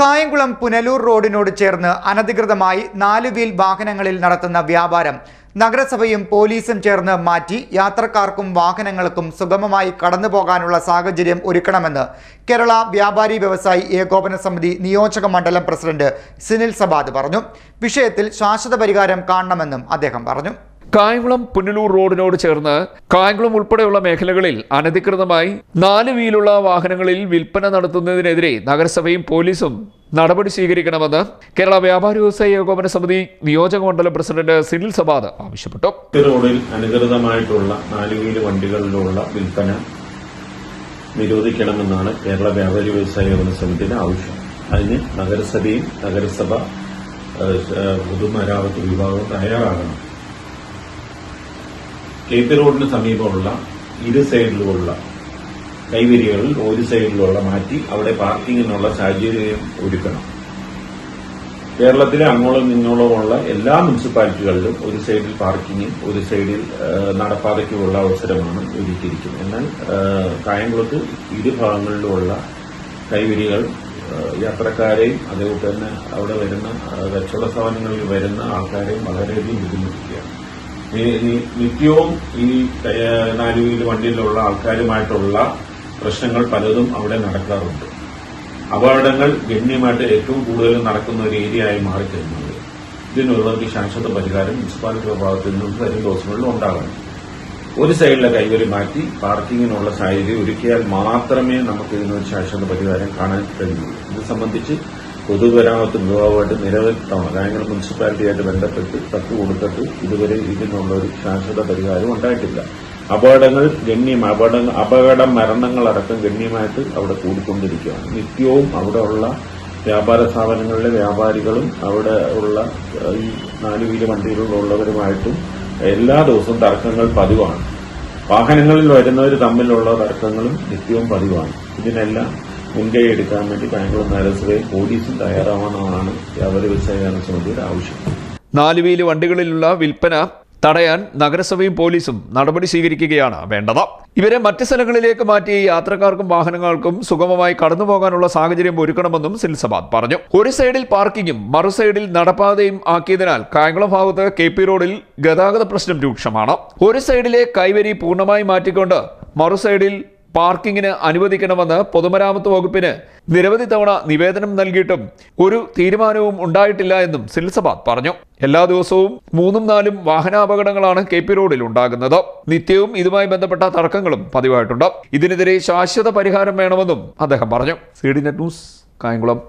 കായംകുളം പുനലൂർ റോഡിനോട് ചേർന്ന് അനധികൃതമായി നാല് വീൽ വാഹനങ്ങളിൽ നടത്തുന്ന വ്യാപാരം നഗരസഭയും പോലീസും ചേർന്ന് മാറ്റി യാത്രക്കാർക്കും വാഹനങ്ങൾക്കും സുഗമമായി കടന്നു പോകാനുള്ള സാഹചര്യം ഒരുക്കണമെന്ന് കേരള വ്യാപാരി വ്യവസായി ഏകോപന സമിതി നിയോജക മണ്ഡലം പ്രസിഡന്റ് സുനിൽ സബാദ് പറഞ്ഞു. വിഷയത്തിൽ ശാശ്വത പരിഹാരം കാണണമെന്നും അദ്ദേഹം പറഞ്ഞു. കായംകുളം പുനലൂർ റോഡിനോട് ചേർന്ന് കായംകുളം ഉൾപ്പെടെയുള്ള മേഖലകളിൽ അനധികൃതമായി നാല് വീലുള്ള വാഹനങ്ങളിൽ വിൽപ്പന നടത്തുന്നതിനെതിരെ നഗരസഭയും പോലീസും നടപടി സ്വീകരിക്കണമെന്ന് കേരള വ്യാപാരി വ്യവസായ ഏകോപന സമിതി നിയോജക മണ്ഡലം പ്രസിഡന്റ് സിനിൽ സബാദ് ആവശ്യപ്പെട്ടു. റോഡിൽ അനധികൃതമായിട്ടുള്ള നാല് വീൽ വണ്ടികളിലുള്ള വിൽപ്പന നിരോധിക്കണമെന്നാണ് കേരള വ്യാപാരി വ്യവസായ ഏകോപന സമിതിയുടെ ആവശ്യം. അതിന് നഗരസഭയും നഗരസഭ പൊതുമരാമത്ത് വിഭാഗവും തയ്യാറാകണം. കെ റോഡിന് സമീപമുള്ള ഇരു സൈഡിലുമുള്ള കൈവരികളിൽ ഒരു സൈഡിലുള്ള മാറ്റി അവിടെ പാർക്കിങ്ങിനുള്ള സാഹചര്യം ഒരുക്കണം. കേരളത്തിലെ അങ്ങോളം ഇങ്ങോളമുള്ള എല്ലാ മുനിസിപ്പാലിറ്റികളിലും ഒരു സൈഡിൽ പാർക്കിങ്ങും ഒരു സൈഡിൽ നടപ്പാതയ്ക്കുമുള്ള അവസരമാണ് ഒരുക്കിയിരിക്കുന്നത്. എന്നാൽ കായംകുളത്ത് ഇരുഭാഗങ്ങളിലുമുള്ള കൈവരികൾ യാത്രക്കാരെയും അതേപോലെ തന്നെ അവിടെ വരുന്ന കച്ചവട സ്ഥാപനങ്ങളിൽ വരുന്ന ആൾക്കാരെയും വളരെയധികം ബുദ്ധിമുട്ടിക്കുകയാണ്. നിത്യവും ഈ നാലുവീൽ വണ്ടിയിലുള്ള ആൾക്കാരുമായിട്ടുള്ള പ്രശ്നങ്ങൾ പലതും അവിടെ നടക്കാറുണ്ട്. അപകടങ്ങൾ ഗണ്യമായിട്ട് ഏറ്റവും കൂടുതൽ നടക്കുന്ന ഒരു ഏരിയ ആയി മാറിക്കഴിഞ്ഞത് ഇതിനുള്ള ഒരു ശാശ്വത പരിഹാരം മുനിസിപ്പാലിറ്റി വിഭാഗത്തിൽ നിന്നും വരും ദിവസങ്ങളിലും ഉണ്ടാകണം. ഒരു സൈഡിലെ കൈവരി മാറ്റി പാർക്കിങ്ങിനുള്ള സാഹചര്യം ഒരുക്കിയാൽ മാത്രമേ നമുക്ക് ഇതിനൊരു ശാശ്വത പരിഹാരം കാണാൻ കഴിയുള്ളൂ. ഇത് സംബന്ധിച്ച് പൊതുമരാമത്ത് വിഭാഗമായിട്ട് നിരവധി തവണ മുനിസിപ്പാലിറ്റിയായിട്ട് ബന്ധപ്പെട്ട് കത്ത് കൊടുത്തിട്ട് ഇതുവരെ ഇതിനുള്ള ഒരു ശാശ്വത പരിഹാരം ഉണ്ടായിട്ടില്ല. അപകടങ്ങൾ ഗണ്യം അപകട അപകട മരണങ്ങളടക്കം ഗണ്യമായിട്ട് അവിടെ കൂടിക്കൊണ്ടിരിക്കുകയാണ്. നിത്യവും അവിടെയുള്ള വ്യാപാര സ്ഥാപനങ്ങളിലെ വ്യാപാരികളും അവിടെ ഉള്ള ഈ നാലുവീല വണ്ടികളിലുള്ളവരുമായിട്ടും എല്ലാ ദിവസവും തർക്കങ്ങൾ പതിവാണ്. വാഹനങ്ങളിൽ വരുന്നവർ തമ്മിലുള്ള തർക്കങ്ങളും നിത്യവും പതിവാണ്. ഇതിനെല്ലാം മുൻകൈ എടുക്കാൻ വേണ്ടി ബാംഗ്ലൂർ നഗരസഭയും പോലീസും തയ്യാറാവണമെന്നാണ് വ്യാപാരി വ്യവസായ സമിതിയുടെ ആവശ്യം. നാല് വീൽ വണ്ടികളിലുള്ള വിൽപ്പന തടയാൻ നഗരസഭയും പോലീസും നടപടി സ്വീകരിക്കുകയാണ് വേണ്ടത്. ഇവരെ മറ്റ് സ്ഥലങ്ങളിലേക്ക് മാറ്റി യാത്രക്കാർക്കും വാഹനങ്ങൾക്കും സുഗമമായി കടന്നു പോകാനുള്ള സാഹചര്യം ഒരുക്കണമെന്നും സിൽസബാദ് പറഞ്ഞു. ഒരു സൈഡിൽ പാർക്കിങ്ങും മറു സൈഡിൽ നടപ്പാതയും ആക്കിയതിനാൽ കായംകുളം ഭാഗത്ത് കെ പി റോഡിൽ ഗതാഗത പ്രശ്നം രൂക്ഷമാണ്. ഒരു സൈഡിലെ കൈവരി പൂർണമായി മാറ്റിക്കൊണ്ട് മറു സൈഡിൽ പാർക്കിങ്ങിന് അനുവദിക്കണമെന്ന് പൊതുമരാമത്ത് വകുപ്പിന് നിരവധി തവണ നിവേദനം നൽകിയിട്ടും ഒരു തീരുമാനവും ഉണ്ടായിട്ടില്ല എന്നും സിൽസബാദ് പറഞ്ഞു. എല്ലാ ദിവസവും മൂന്നും നാലും വാഹനാപകടങ്ങളാണ് കെ പി റോഡിൽ ഉണ്ടാകുന്നത്. നിത്യവും ഇതുമായി ബന്ധപ്പെട്ട തർക്കങ്ങളും പതിവായിട്ടുണ്ട്. ഇതിനെതിരെ ശാശ്വത പരിഹാരം വേണമെന്നും അദ്ദേഹം പറഞ്ഞു. C D net news Kayamkulam.